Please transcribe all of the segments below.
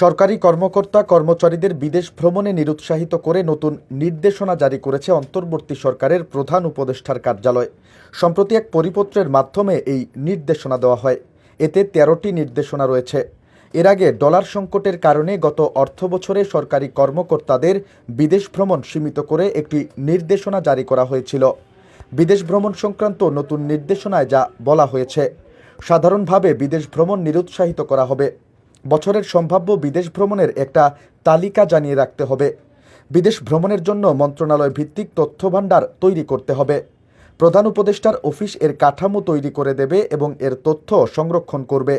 সরকারি কর্মকর্তা কর্মচারীদের বিদেশ ভ্রমণে নিরুৎসাহিত করে নতুন নির্দেশনা জারি করেছে অন্তর্বর্তী সরকারের প্রধান উপদেষ্টার কার্যালয়। সম্প্রতি এক পরিপত্রের মাধ্যমে এই নির্দেশনা দেওয়া হয়। এতে তেরোটি নির্দেশনা রয়েছে। এর আগে ডলার সংকটের কারণে গত অর্থবছরে সরকারি কর্মকর্তাদের বিদেশ ভ্রমণ সীমিত করে একটি নির্দেশনা জারি করা হয়েছিল। বিদেশ ভ্রমণ সংক্রান্ত নতুন নির্দেশনায় যা বলা হয়েছে, সাধারণভাবে বিদেশ ভ্রমণ নিরুৎসাহিত করা হবে। বছরের সম্ভাব্য বিদেশ ভ্রমণের একটা তালিকা জানিয়ে রাখতে হবে। বিদেশ ভ্রমণের জন্য মন্ত্রণালয় ভিত্তিক তথ্য ভাণ্ডার তৈরি করতে হবে। প্রধান উপদেষ্টার অফিস এর কাঠামো তৈরি করে দেবে এবং এর তথ্য সংরক্ষণ করবে।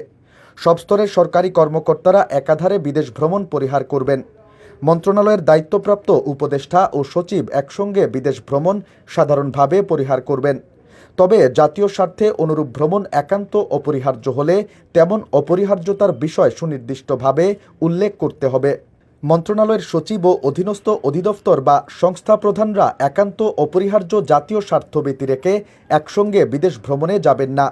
সব স্তরের সরকারি কর্মকর্তারা একাধারে বিদেশ ভ্রমণ পরিহার করবেন। মন্ত্রণালয়ের দায়িত্বপ্রাপ্ত উপদেষ্টা ও সচিব একসঙ্গে বিদেশ ভ্রমণ সাধারণভাবে পরিহার করবেন। তবে জাতীয় স্বার্থে অনুরূপ ভ্রমণ একান্ত অপরিহার্য হলে তেমন অপরিহার্যতার বিষয় সুনির্দিষ্টভাবে উল্লেখ করতে হবে। মন্ত্রণালয়ের সচিব ও অধীনস্থ অধিদপ্তর বা সংস্থা প্রধানরা একান্ত অপরিহার্য জাতীয় স্বার্থ ব্যতি রেখে একসঙ্গে বিদেশ ভ্রমণে যাবেন না।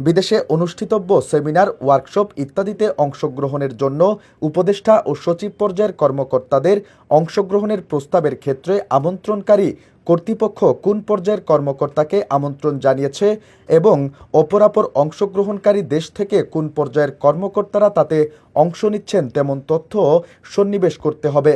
বিদেশে অনুষ্ঠিতব্য সেমিনার, ওয়ার্কশপ ইত্যাদিতে অংশগ্রহণের জন্য উপদেষ্টা ও সচিব পর্যায়ের কর্মকর্তাদের অংশগ্রহণের প্রস্তাবের ক্ষেত্রে আমন্ত্রণকারী কর্তৃপক্ষ কোন পর্যায়ের কর্মকর্তাকে আমন্ত্রণ জানিয়েছে এবং অপরাপর অংশগ্রহণকারী দেশ থেকে কোন পর্যায়ের কর্মকর্তারা তাতে অংশ নিচ্ছেন তেমন তথ্য সন্নিবেশ করতে হবে।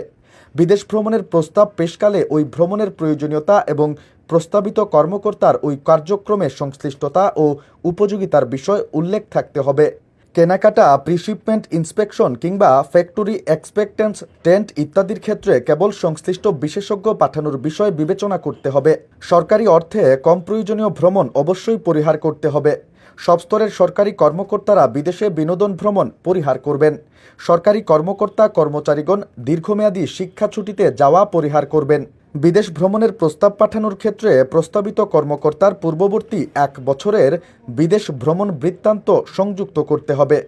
বিদেশ ভ্রমণের প্রস্তাব পেশকালে ওই ভ্রমণের প্রয়োজনীয়তা এবং প্রস্তাবিত কর্মকর্তার ওই কার্যক্রমে সংশ্লিষ্টতা ও উপযোগিতার বিষয় উল্লেখ থাকতে হবে। কেনাকাটা প্রিশিপমেন্ট ইন্সপেকশন কিংবা ফ্যাক্টরি এক্সপেক্টেন্স টেন্ট ইত্যাদির ক্ষেত্রে কেবল সংশ্লিষ্ট বিশেষজ্ঞ পাঠানোর বিষয় বিবেচনা করতে হবে। সরকারি অর্থে কম প্রয়োজনীয় ভ্রমণ অবশ্যই পরিহার করতে হবে। সব স্তরের সরকারি কর্মকর্তারা বিদেশে বিনোদন ভ্রমণ পরিহার করবেন। সরকারি কর্মকর্তা কর্মচারীগণ দীর্ঘমেয়াদী শিক্ষা ছুটিতে যাওয়া পরিহার করবেন। বিদেশ ভ্রমণের প্রস্তাব পাঠানোর ক্ষেত্রে প্রস্তাবিত কর্মকর্তার পূর্ববর্তী এক বছরের বিদেশ ভ্রমণ বৃত্তান্ত সংযুক্ত করতে হবে।